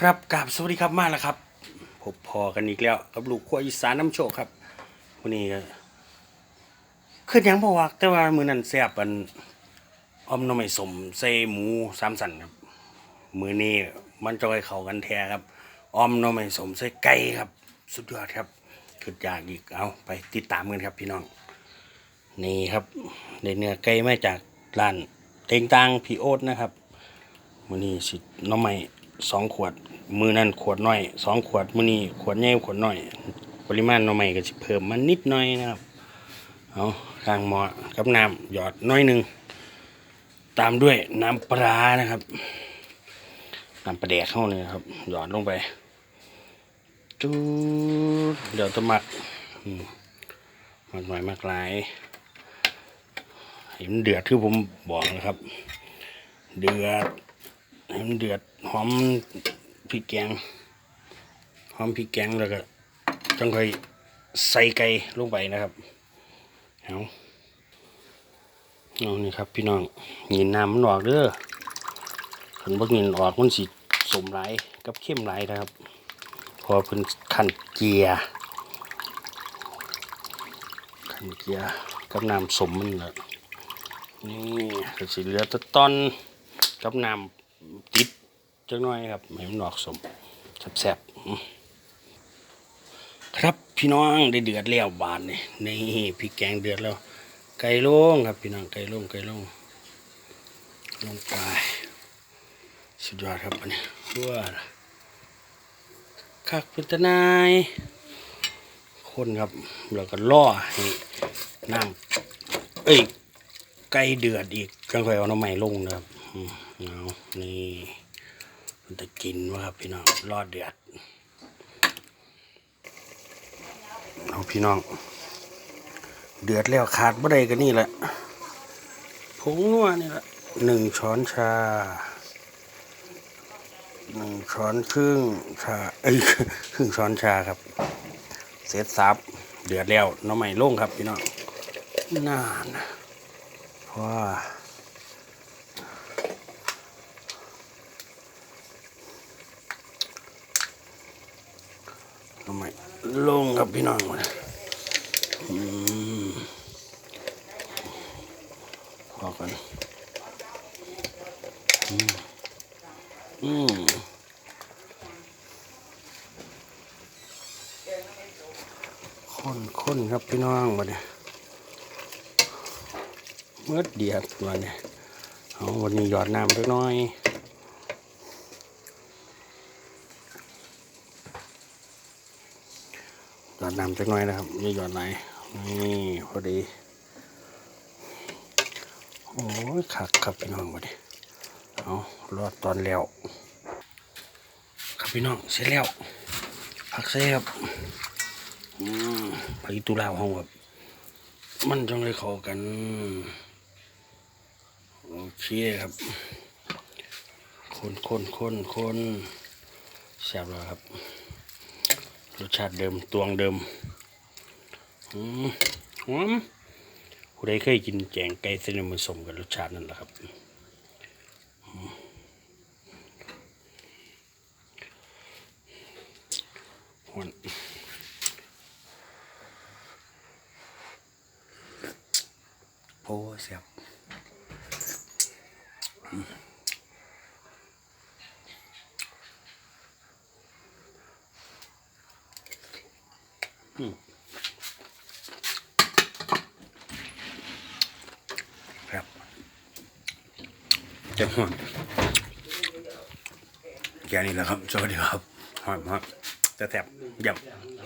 ครับกราบสวัสดีครับมาแล้วครับพบพอกันอีกแล้วกับลูกขั้วอีสานน้ำโชคครับวันนี้ก็ขึ้นยังพอวักแต่ว่ามือนั้นแซ่บอันออมน้ำไม่สมใส่หมูสามสันครับ มือนี้มันจะไปเข้ากันแท้ครับออมน้ำไม่สมใส่ไก่ครับ สุดยอดครับขึ้นยากอีกเอาไปติดตามกันครับพี่น้อง นี่ครับได้เนื้อไก่มาจากร้านเต็งตังพี่โอ๊ตนะครับมือนี้สิน้องใหม่ สองขวด มือนั้นขวดน้อยสองขวดมือนี้ขวดใหญ่ขวดน้อย ปริมาณหน้องใหม่ก็สิเพิ่มมานิดหน่อยนะครับเอากลางหม้อกับน้ำหยอดน้อยหนึ่งตามด้วยน้ำปลานะครับน้ำปลาแดกเข้าเลยครับ หยอดลงไปจูดเดี๋ยวจะหมักอืมหมักหน่อยมักหลายเห็นเดือดที่ผมบอกนะครับ เดือดให้มันเดือด หอมพริกแกง หอมพริกแกงแล้วก็ต้องค่อยใส่ไก่ลงไปนะครับเอาเอานี่ครับ พี่น้องยินน้ำมันออกเด้อขันบ่ยินออกมันสิสมไหลายกับเข้มไหลายนะครับ พอเพิ่นขันเกียร์ขันเกียร์กับน้ำสมมันแหละนี่ก็สิเหลือตะตอนกับน้ำติด จักหน่อยครับให้มันออกสมแซ่บๆครับพี่น้องได้เดือดแล้วบานนี่นี่พริกแกงเดือดแล้ว ไก่ลงครับพี่น้องไก่ลงไก่ลงลงไปสุดยอดครับอันนี้ว้าคักพิจนายคนครับแล้วก็ล่อให้น้ำเอ้ยไก่เดือดอีกจังค่อยเอาน้ำใหม่ลงนะครับเอานี่ มันจะกินวะครับพี่น้องรอดเดือดเอาพี่น้อง เดือดแล้วขาดบ่ได้กันนี่แหละผงนัวนี่แหละหนึ่งช้อนชาหนึ่งช้อนครึ่งชาเอ้ยครึ่งช้อนชาครับ เสร็จสับเดือดแล้วน้ำใหม่ลงครับพี่น้องน่านนะว้าทำไมลงกับพี่น้องมาพอกันอืมอืมคนคนครับพี่น้องมาเนี่ยเมื่อเดียดวันนี้เอาวันนี้หยอดน้ำเล็กน้อยหย อดน้ำเล็กน้อยนะครับนี่หยอดไหนนี่พอดี โอ้ยขักครับพี่น้องวันนี้เอารอดตอนแล้ว ครับพี่น้องเสร็จแล้วผักเสียครับอืมไปตุลาห้องครับมันจังเลยเข้ากันโอเคครับ คนคนคนคนแซ่บแล้วครับ รสชาติเดิมตวงเดิมอืมหอมผู้ใดเคยกินแกงไก่เส้นมันสมกับรสชาตินั่นแหละครับอืมหวานโอ้เสียบอืมอืมครับเจ็บหัวแค่นี้แหละครับสวัสดีครับหอมครับจะแทบยำ